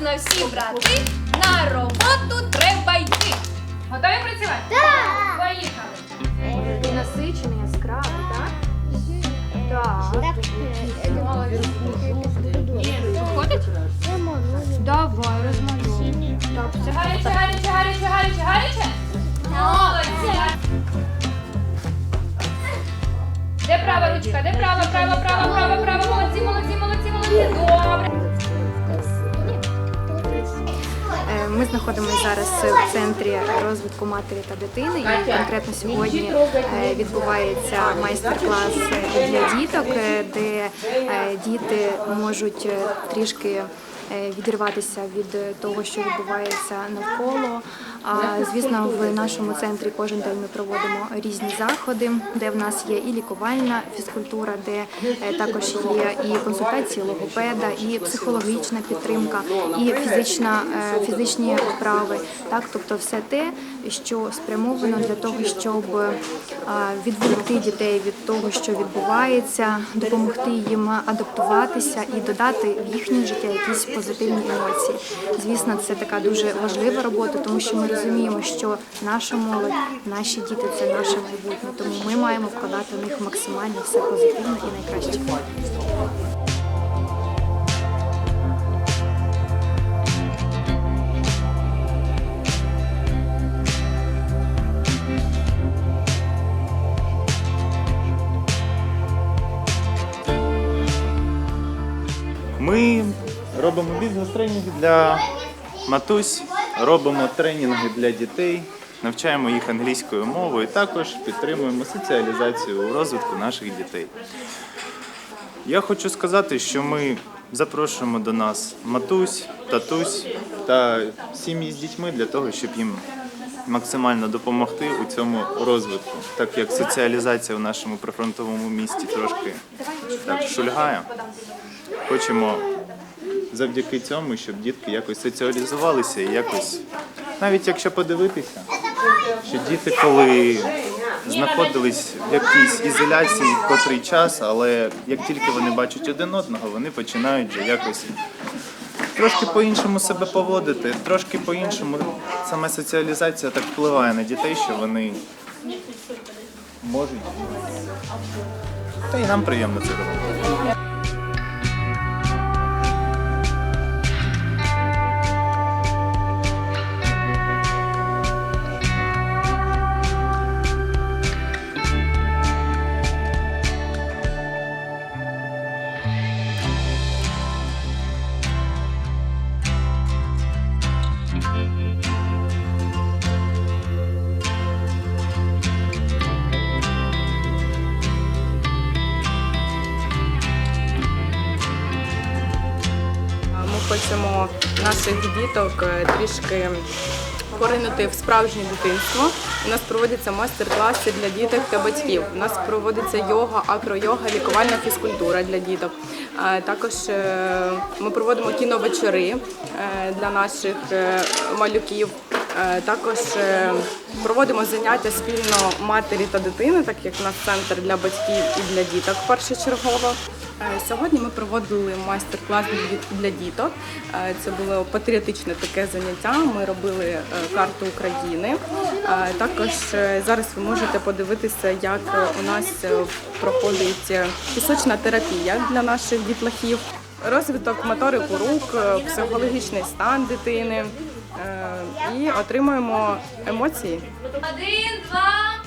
Вчасно всі брати, на роботу треба йти. Готові працювати? Так. Поїхали. Насичений, яскравий, так? Так. Ходить? Давай, розмалюємо. Так, це Гаряче, гаряче, гаряче, гаряче, гаряче. Молодці. Де права ручка? Де права, права, права, знаходимося зараз в центрі розвитку матері та дитини, і конкретно сьогодні е, відбувається майстер-клас для діток, е, де е, діти можуть трішки відірватися від того, що відбувається навколо. А звісно, в нашому центрі кожен день ми проводимо різні заходи, де в нас є і лікувальна фізкультура, де е, також є і консультації логопеда, і психологічна підтримка, і фізична е, фізичні вправи. Так, тобто все те, що спрямовано для того, щоб е, відволікти дітей від того, що відбувається, допомогти їм адаптуватися і додати в їхнє життя якісь позитивні емоції. Звісно, це така дуже важлива робота, тому що ми розуміємо, що наша молодь, наші діти це наше майбутнє. Тому ми маємо вкладати в них максимально все позитивне і найкраще. Ми робимо бізнес-тренінги для матусь, робимо тренінги для дітей, навчаємо їх англійською мовою, і також підтримуємо соціалізацію у розвитку наших дітей. Я хочу сказати, що ми запрошуємо до нас матусь, татусь та сім'ї з дітьми для того, щоб їм максимально допомогти у цьому розвитку, так як соціалізація в нашому прифронтовому місті трошки так шульгає. Хочемо завдяки цьому, щоб дітки якось соціалізувалися і якось, навіть якщо подивитися, що діти, коли знаходились в якійсь ізоляції в котрий час, але як тільки вони бачать один одного, вони починають вже якось трошки по-іншому себе поводити, трошки по-іншому саме соціалізація так впливає на дітей, що вони можуть. Та й нам приємно це робити. Хочемо наших діток е, трішки поринути в справжнє дитинство. У нас проводяться майстер-класи для діток та батьків. У нас проводиться йога, акро-йога, лікувальна фізкультура для діток. Е, Також е, ми проводимо кіновечори для наших малюків. Також проводимо заняття спільно матері та дитини, так як у нас центр для батьків і для діток першочергово. Е, Сьогодні ми проводили майстер-клас для діток. Е, Це було патріотичне таке заняття. Ми робили е, карту України. Також зараз ви можете подивитися, як у нас проходить пісочна терапія для наших дітлахів, розвиток моторику рук, психологічний стан дитини і отримуємо емоції. Один, два,